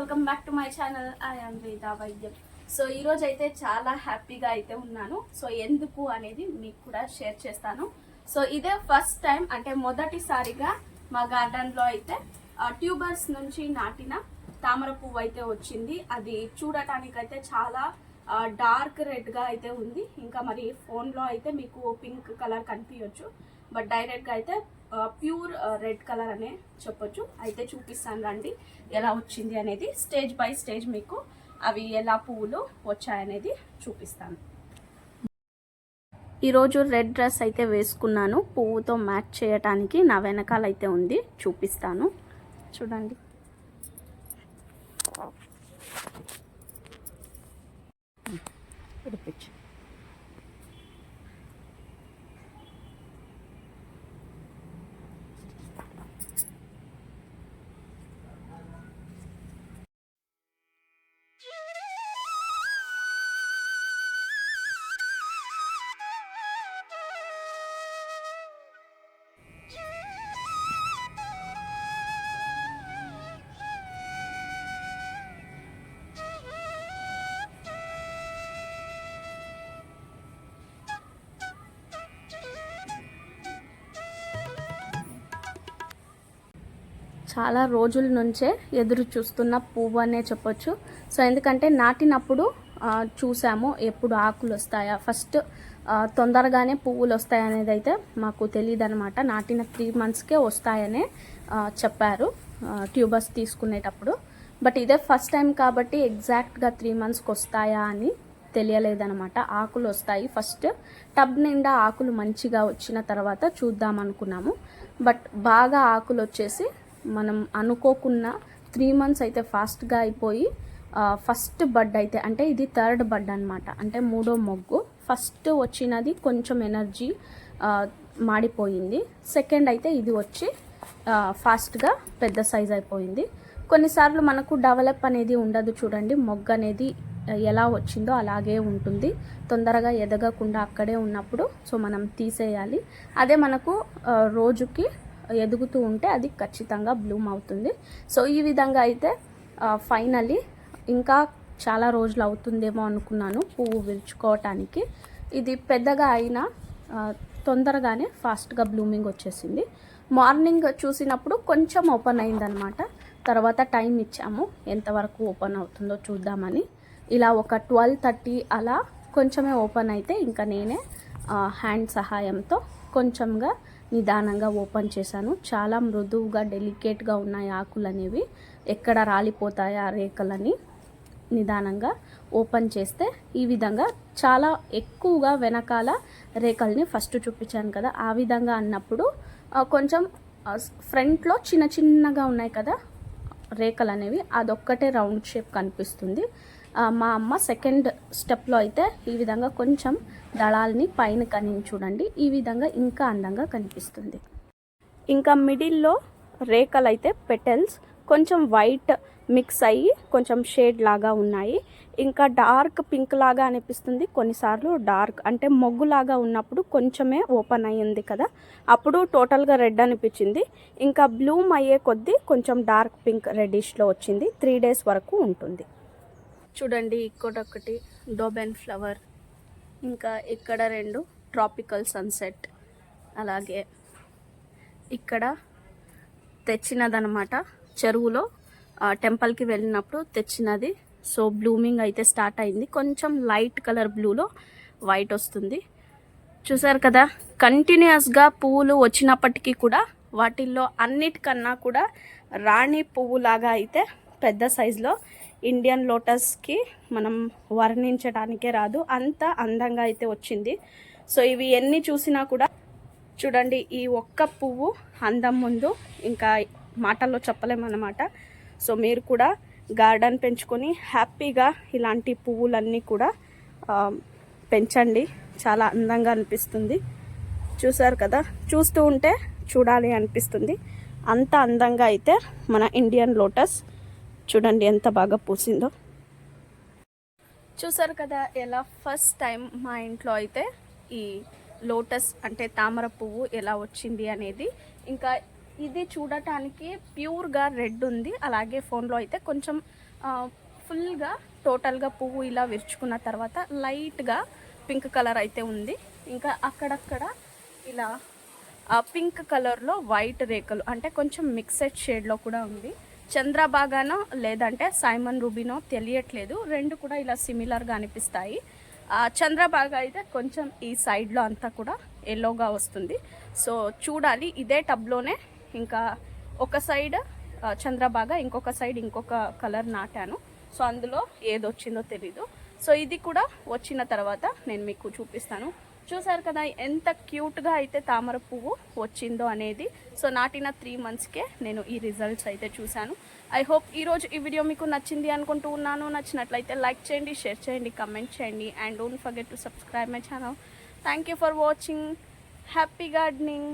welcome back to my channel. I am Veda Vaidya. So ఈరోజు అయితే చాలా హ్యాపీగా అయితే ఉన్నాను. సో ఎందుకు అనేది మీకు కూడా షేర్ చేస్తాను. సో ఇదే ఫస్ట్ టైం అంటే మొదటిసారిగా మా గార్డెన్లో అయితే ట్యూబర్స్ నుంచి నాటిన తామర పువ్వు అయితే వచ్చింది. అది చూడటానికైతే చాలా డార్క్ రెడ్గా అయితే ఉంది. ఇంకా మరి ఫోన్లో అయితే మీకు పింక్ కలర్ కనిపించవచ్చు బట్ డైరెక్ట్గా అయితే ప్యూర్ రెడ్ కలర్ అనే చెప్పొచ్చు. అయితే చూపిస్తాను రండి ఎలా వచ్చింది అనేది. స్టేజ్ బై స్టేజ్ మీకు అవి ఎలా పువ్వులు వచ్చాయనేది చూపిస్తాను. ఈరోజు రెడ్ డ్రెస్ అయితే వేసుకున్నాను. పువ్వుతో మ్యాచ్ చేయటానికి నా వెనకాల అయితే ఉంది. చూపిస్తాను. చూడండి. విడిపించు చాలా రోజుల నుంచే ఎదురు చూస్తున్న పువ్వు అనే చెప్పొచ్చు. సో ఎందుకంటే నాటినప్పుడు చూసాము ఎప్పుడు ఆకులు వస్తాయా. ఫస్ట్ తొందరగానే పువ్వులు వస్తాయనేది అయితే మాకు తెలియదు అనమాట నాటిన త్రీ మంత్స్కే వస్తాయనే చెప్పారు ట్యూబర్స్ తీసుకునేటప్పుడు. బట్ ఇదే ఫస్ట్ టైం కాబట్టి ఎగ్జాక్ట్గా త్రీ మంత్స్కి వస్తాయా అని తెలియలేదనమాట ఆకులు వస్తాయి. ఫస్ట్ టబ్ నిండా ఆకులు మంచిగా వచ్చిన తర్వాత చూద్దాం అనుకున్నాము బట్ బాగా ఆకులు వచ్చేసి మనం అనుకోకున్న త్రీ మంత్స్ అయితే ఫాస్ట్గా అయిపోయి ఫస్ట్ బడ్ అయితే అంటే ఇది థర్డ్ బడ్ అనమాట అంటే మూడో మొగ్గు. ఫస్ట్ వచ్చినది కొంచెం ఎనర్జీ మాడిపోయింది. సెకండ్ అయితే ఇది వచ్చి ఫాస్ట్గా పెద్ద సైజ్ అయిపోయింది. కొన్నిసార్లు మనకు డెవలప్ అనేది ఉండదు చూడండి. మొగ్గు అనేది ఎలా వచ్చిందో అలాగే ఉంటుంది. తొందరగా ఎదగకుండా అక్కడే ఉన్నప్పుడు సో మనం తీసేయాలి. అదే మనకు రోజుకి ఎదుగుతూ ఉంటే అది ఖచ్చితంగా బ్లూమ్ అవుతుంది. సో ఈ విధంగా అయితే ఫైనలీ ఇంకా చాలా రోజులు అవుతుందేమో అనుకున్నాను పువ్వు విరుచుకోవటానికి. ఇది పెద్దగా అయినా తొందరగానే ఫాస్ట్గా బ్లూమింగ్ వచ్చేసింది. మార్నింగ్ చూసినప్పుడు కొంచెం ఓపెన్ అయిందనమాట. తర్వాత టైం ఇచ్చాము ఎంతవరకు ఓపెన్ అవుతుందో చూద్దామని. ఇలా ఒక ట్వెల్వ్ థర్టీ అలా కొంచెమే ఓపెన్ అయితే ఇంకా నేనే హ్యాండ్ సహాయంతో కొంచెంగా నిదానంగా ఓపెన్ చేశాను. చాలా మృదువుగా డెలికేట్గా ఉన్నాయి ఆకులు అనేవి ఎక్కడ రాలిపోతాయా రేఖలని నిదానంగా ఓపెన్ చేస్తే ఈ విధంగా చాలా ఎక్కువగా వెనకాల రేఖల్ని ఫస్ట్ చూపించాను కదా. ఆ విధంగా అన్నప్పుడు కొంచెం ఫ్రంట్లో చిన్న చిన్నగా ఉన్నాయి కదా రేఖలు అనేవి అదొక్కటే రౌండ్ షేప్ కనిపిస్తుంది. మా అమ్మ సెకండ్ స్టెప్లో అయితే ఈ విధంగా కొంచెం దళాల్ని పైన కని చూడండి. ఈ విధంగా ఇంకా అందంగా కనిపిస్తుంది. ఇంకా మిడిల్లో రేఖలు అయితే పెటల్స్ కొంచెం వైట్ మిక్స్ అయ్యి కొంచెం షేడ్ లాగా ఉన్నాయి. ఇంకా డార్క్ పింక్ లాగా అనిపిస్తుంది. కొన్నిసార్లు డార్క్ అంటే మొగ్గులాగా ఉన్నప్పుడు కొంచెమే ఓపెన్ అయ్యింది కదా. అప్పుడు టోటల్గా రెడ్ అనిపించింది. ఇంకా బ్లూమ్ అయ్యే కొద్దీ కొంచెం డార్క్ పింక్ రెడ్డిష్లో వచ్చింది. త్రీ డేస్ వరకు ఉంటుంది. చూడండి ఇక్కడొకటి డోబెన్ ఫ్లవర్ ఇంకా ఇక్కడ రెండు ట్రాపికల్ సన్సెట్ అలాగే ఇక్కడ తెచ్చినదనమాట. చెరువులో టెంపుల్కి వెళ్ళినప్పుడు తెచ్చినది. సో బ్లూమింగ్ అయితే స్టార్ట్ అయింది. కొంచెం లైట్ కలర్ బ్లూలో వైట్ వస్తుంది. చూసారు కదా కంటిన్యూస్గా పువ్వులు వచ్చినప్పటికీ కూడా వాటిల్లో అన్నిటికన్నా కూడా రాణి పువ్వులాగా అయితే పెద్ద సైజులో ఇండియన్ లోటస్కి మనం వర్ణించడానికే రాదు. అంత అందంగా అయితే వచ్చింది. సో ఇవి ఎన్ని చూసినా కూడా చూడండి ఈ ఒక్క పువ్వు అందం ముందు ఇంకా మాటల్లో చెప్పలేమన్నమాట. సో మీరు కూడా గార్డెన్ పెంచుకొని హ్యాపీగా ఇలాంటి పువ్వులన్నీ కూడా పెంచండి. చాలా అందంగా అనిపిస్తుంది. చూసారు కదా? చూస్తూ ఉంటే చూడాలి అనిపిస్తుంది. అంత అందంగా అయితే మన ఇండియన్ లోటస్ చూడండి ఎంత బాగా పూసిందో. చూసారు కదా ఎలా ఫస్ట్ టైం మా ఇంట్లో అయితే ఈ లోటస్ అంటే తామర పువ్వు ఎలా వచ్చింది అనేది. ఇంకా ఇది చూడటానికి ప్యూర్గా రెడ్ ఉంది. అలాగే ఫోన్లో అయితే కొంచెం ఫుల్గా టోటల్గా పువ్వు ఇలా విరుచుకున్న తర్వాత లైట్గా పింక్ కలర్ అయితే ఉంది. ఇంకా అక్కడక్కడ ఇలా పింక్ కలర్లో వైట్ రేకలు అంటే కొంచెం మిక్సెడ్ షేడ్లో కూడా ఉంది. చంద్రబాగానో లేదంటే సైమన్ రూబీనో తెలియట్లేదు. రెండు కూడా ఇలా సిమిలర్గా అనిపిస్తాయి. ఆ చంద్రబాగా అయితే కొంచెం ఈ సైడ్లో అంతా కూడా ఎల్లోగా వస్తుంది. సో చూడాలి. ఇదే టబ్లోనే ఇంకా ఒక సైడ్ ఆ, చంద్రబాగా ఇంకొక సైడ్ ఇంకొక కలర్ నాటాను. సో అందులో ఏది వచ్చిందో తెలీదు. సో ఇది కూడా వచ్చిన తర్వాత నేను మీకు చూపిస్తాను. చూసారు కదా ఎంత క్యూట్గా అయితే తామర పువ్వు వచ్చిందో అనేది. సో నాటిన త్రీ మంత్స్కే నేను ఈ రిజల్ట్స్ అయితే చూశాను. ఐ హోప్ ఈరోజు ఈ వీడియో మీకు నచ్చింది అనుకుంటూ ఉన్నాను. నచ్చినట్లయితే లైక్ చేయండి షేర్ చేయండి కమెంట్ చేయండి and don't forget to subscribe my channel thank you for watching happy gardening